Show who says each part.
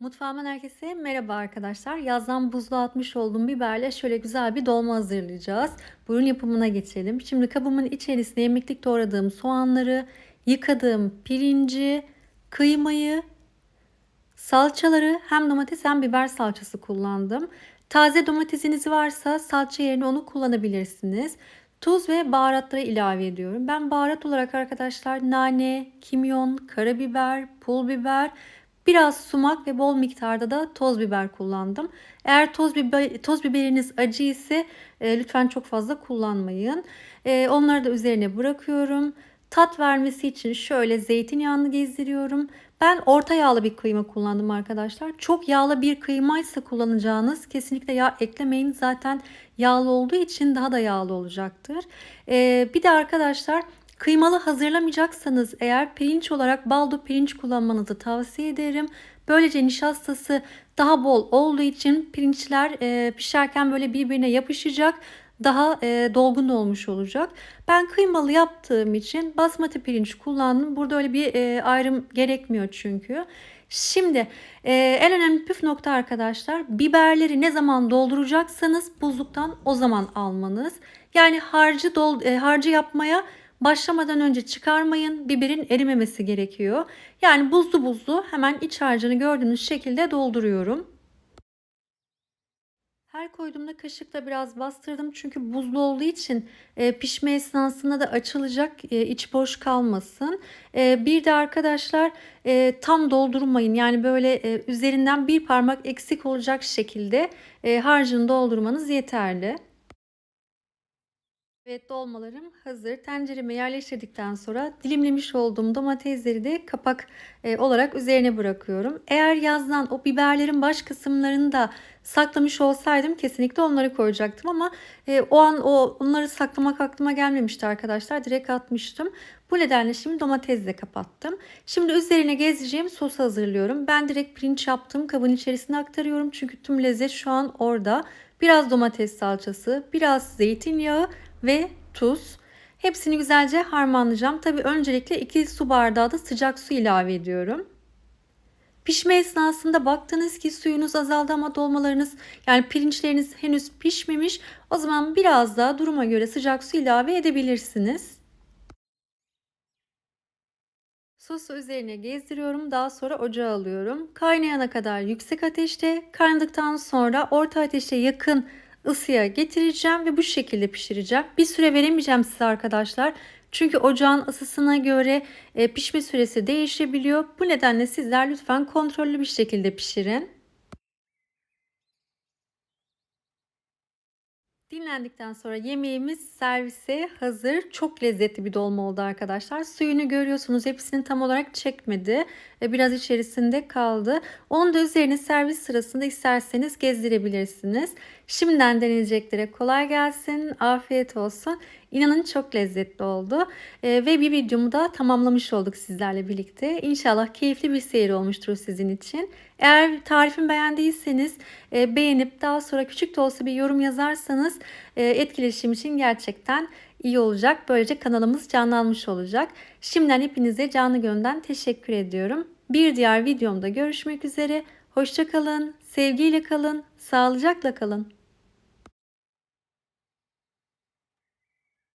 Speaker 1: Mutfağımdan herkese merhaba arkadaşlar. Yazdan buzluğa atmış olduğum biberle şöyle güzel bir dolma hazırlayacağız. Buyurun yapımına geçelim. Şimdi kabımın içerisine yemeklik doğradığım soğanları, yıkadığım pirinci, kıymayı, salçaları hem domates hem biber salçası kullandım. Taze domatesiniz varsa salça yerine onu kullanabilirsiniz. Tuz ve baharatları ilave ediyorum. Ben baharat olarak arkadaşlar nane, kimyon, karabiber, pul biber, biraz sumak ve bol miktarda da toz biber kullandım. Eğer toz biber toz biberiniz acı ise e, lütfen çok fazla kullanmayın. E, onları da üzerine bırakıyorum. Tat vermesi için şöyle zeytinyağını gezdiriyorum. Ben orta yağlı bir kıyma kullandım arkadaşlar. Çok yağlı bir kıymaysa kullanacağınız kesinlikle yağ eklemeyin. Zaten yağlı olduğu için daha da yağlı olacaktır. Ee, bir de arkadaşlar kıymalı hazırlamayacaksanız eğer pirinç olarak baldo pirinç kullanmanızı tavsiye ederim. Böylece nişastası daha bol olduğu için pirinçler e, pişerken böyle birbirine yapışacak daha e, dolgun olmuş olacak. Ben kıymalı yaptığım için basmati pirinç kullandım. Burada öyle bir e, ayrım gerekmiyor çünkü. Şimdi e, en önemli püf nokta arkadaşlar biberleri ne zaman dolduracaksanız buzluktan o zaman almanız. Yani harcı dol, e, harcı yapmaya başlamadan önce çıkarmayın. Biberin erimemesi gerekiyor. Yani buzlu buzlu hemen iç harcını gördüğünüz şekilde dolduruyorum. Her koyduğumda kaşıkla biraz bastırdım çünkü buzlu olduğu için e, pişme esnasında da açılacak e, iç boş kalmasın. E, bir de arkadaşlar tam doldurmayın yani böyle üzerinden bir parmak eksik olacak şekilde harcını doldurmanız yeterli. Evet dolmalarım hazır. Tencereme yerleştirdikten sonra dilimlemiş olduğum domatesleri de kapak e, olarak üzerine bırakıyorum. Eğer yazdan o biberlerin baş kısımlarını da saklamış olsaydım kesinlikle onları koyacaktım ama e, o an o onları saklamak aklıma gelmemişti arkadaşlar. Direkt atmıştım. Bu nedenle şimdi domatesle kapattım. Şimdi üzerine gezeceğim sos hazırlıyorum. Ben direkt pirinç yaptım. Kabın içerisine aktarıyorum. Çünkü tüm lezzet şu an orada. Biraz domates salçası, biraz zeytinyağı ve tuz. Hepsini güzelce harmanlayacağım. Tabii öncelikle 2 su bardağı da sıcak su ilave ediyorum. Pişme esnasında baktınız ki suyunuz azaldı ama dolmalarınız yani pirinçleriniz henüz pişmemiş. O zaman biraz daha duruma göre sıcak su ilave edebilirsiniz. Sosu üzerine gezdiriyorum. Daha sonra ocağa alıyorum. Kaynayana kadar yüksek ateşte, kaynadıktan sonra orta ateşe yakın ısıya getireceğim ve bu şekilde pişireceğim. Bir süre veremeyeceğim size arkadaşlar. Çünkü ocağın ısısına göre e, pişme süresi değişebiliyor. Bu nedenle sizler lütfen kontrollü bir şekilde pişirin. Dinlendikten sonra yemeğimiz servise hazır. Çok lezzetli bir dolma oldu arkadaşlar. Suyunu görüyorsunuz. Hepsini tam olarak çekmedi. Biraz içerisinde kaldı. Onu da üzerine servis sırasında isterseniz gezdirebilirsiniz. Şimdiden deneyeceklere kolay gelsin. Afiyet olsun. İnanın çok lezzetli oldu. Ve bir videomu da tamamlamış olduk sizlerle birlikte. İnşallah keyifli bir seyir olmuştur sizin için. Eğer tarifimi beğendiyseniz beğenip daha sonra küçük de olsa bir yorum yazarsanız etkileşim için gerçekten iyi olacak. Böylece kanalımız canlanmış olacak. Şimdiden hepinize canlı gönülden teşekkür ediyorum. Bir diğer videomda görüşmek üzere. Hoşçakalın, sevgiyle kalın, sağlıcakla kalın.